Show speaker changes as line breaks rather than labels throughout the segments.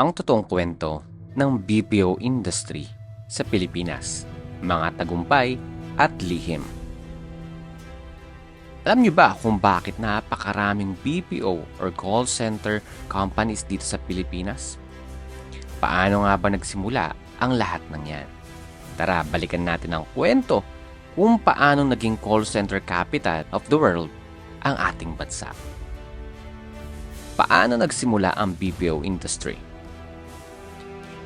ang totoong kwento ng BPO industry sa Pilipinas, mga tagumpay at lihim. Alam niyo ba kung bakit napakaraming BPO or call center companies dito sa Pilipinas? Paano nga ba nagsimula ang lahat ng yan? Tara, balikan natin ang kwento kung paano naging call center capital of the world ang ating bansa. Paano nagsimula ang BPO industry?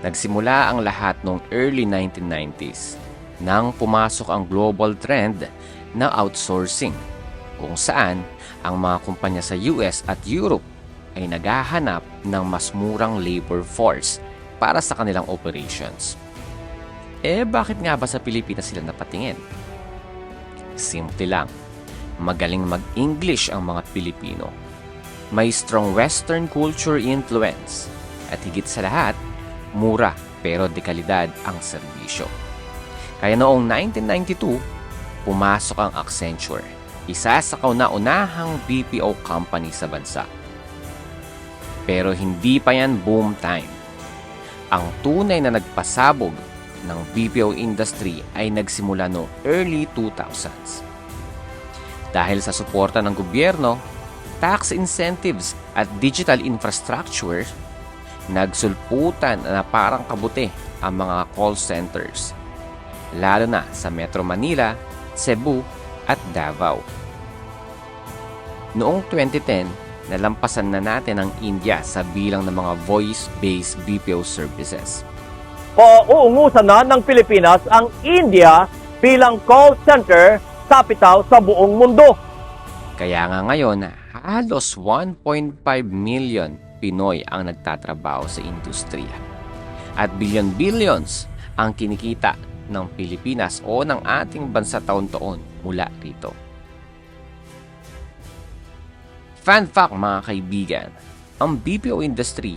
Nagsimula ang lahat noong early 1990s nang pumasok ang global trend na outsourcing kung saan ang mga kumpanya sa US at Europe ay naghahanap ng mas murang labor force para sa kanilang operations. Eh bakit nga ba sa Pilipinas sila napatingin? Simple lang. Magaling mag-English ang mga Pilipino. May strong Western culture influence. At higit sa lahat, mura pero dekalidad ang serbisyo. Kaya noong 1992, pumasok ang Accenture, isa sa kauna-unahang BPO company sa bansa. Pero hindi pa yan boom time. Ang tunay na nagpasabog ng BPO industry ay nagsimula no early 2000s. Dahil sa suporta ng gobyerno, tax incentives at digital infrastructure, nagsulputan na parang kabuti ang mga call centers, lalo na sa Metro Manila, Cebu at Davao. Noong 2010, nalampasan na natin ang India sa bilang ng mga voice-based BPO services.
Pauungusan na ng Pilipinas ang India bilang call center capital sa buong mundo.
Kaya nga ngayon, halos 1.5 million Pinoy ang nagtatrabaho sa industriya. At billion-billions ang kinikita ng Pilipinas o ng ating bansa taon-taon mula rito. Fun fact mga kaibigan, ang BPO industry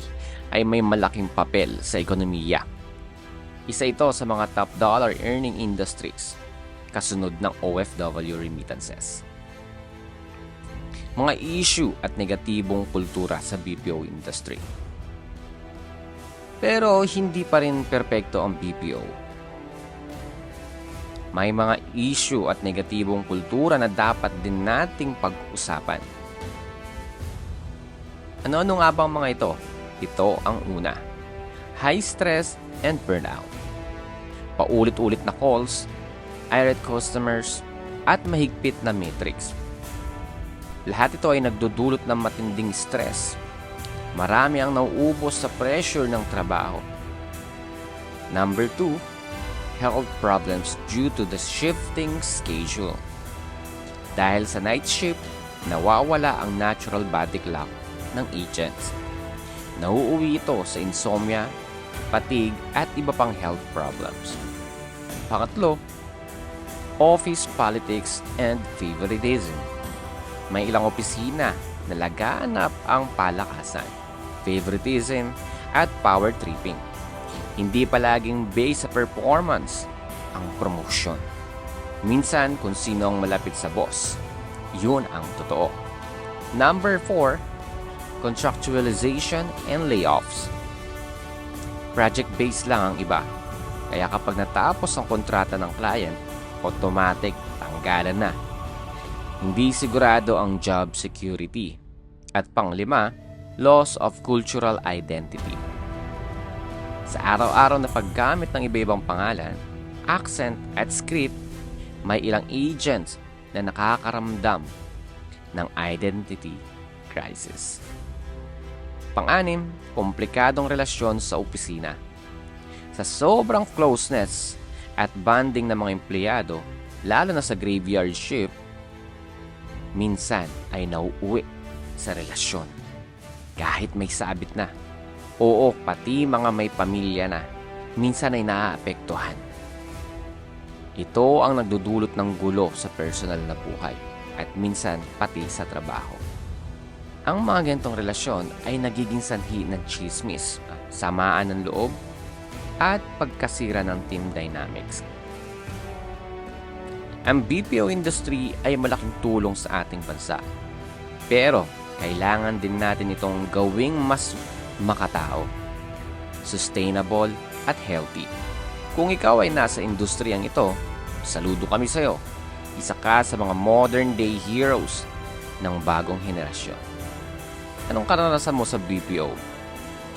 ay may malaking papel sa ekonomiya. Isa ito sa mga top dollar earning industries, kasunod ng OFW remittances mga issue at negatibong kultura sa BPO industry. Pero hindi pa rin perpekto ang BPO. May mga issue at negatibong kultura na dapat din nating pag-usapan. Ano-ano nga bang mga ito? Ito ang una. High stress and burnout. Paulit-ulit na calls, irate customers, at mahigpit na metrics lahat ito ay nagdudulot ng matinding stress. Marami ang nauubos sa pressure ng trabaho. Number 2, health problems due to the shifting schedule. Dahil sa night shift, nawawala ang natural body clock ng agents. Nauuwi ito sa insomnia, fatigue at iba pang health problems. Pangatlo, office politics and favoritism may ilang opisina na laganap ang palakasan, favoritism, at power tripping. Hindi palaging based sa performance ang promotion. Minsan kung sino ang malapit sa boss, yun ang totoo. Number 4, contractualization and layoffs. Project-based lang ang iba. Kaya kapag natapos ang kontrata ng client, automatic tanggalan na hindi sigurado ang job security. At panglima, loss of cultural identity. Sa araw-araw na paggamit ng iba-ibang pangalan, accent at script, may ilang agents na nakakaramdam ng identity crisis. Pang-anim, komplikadong relasyon sa opisina. Sa sobrang closeness at bonding ng mga empleyado, lalo na sa graveyard shift, minsan ay nauuwi sa relasyon. Kahit may sabit na. Oo, pati mga may pamilya na, minsan ay naaapektuhan. Ito ang nagdudulot ng gulo sa personal na buhay at minsan pati sa trabaho. Ang mga gantong relasyon ay nagiging sanhi ng chismis, samaan ng loob, at pagkasira ng team dynamics ang BPO industry ay malaking tulong sa ating bansa. Pero, kailangan din natin itong gawing mas makatao. sustainable at healthy. Kung ikaw ay nasa industriyang ito, saludo kami sa iyo. Isa ka sa mga modern day heroes ng bagong henerasyon. Anong karanasan mo sa BPO?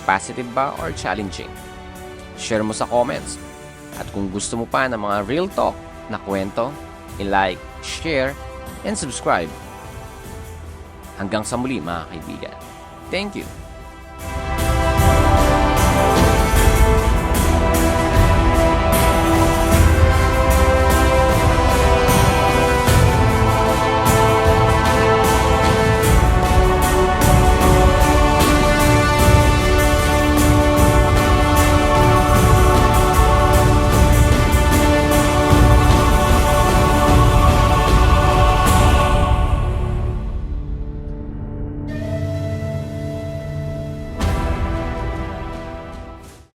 Positive ba or challenging? Share mo sa comments. At kung gusto mo pa ng mga real talk na kwento, i-like, share, and subscribe. Hanggang sa muli mga kaibigan. Thank you.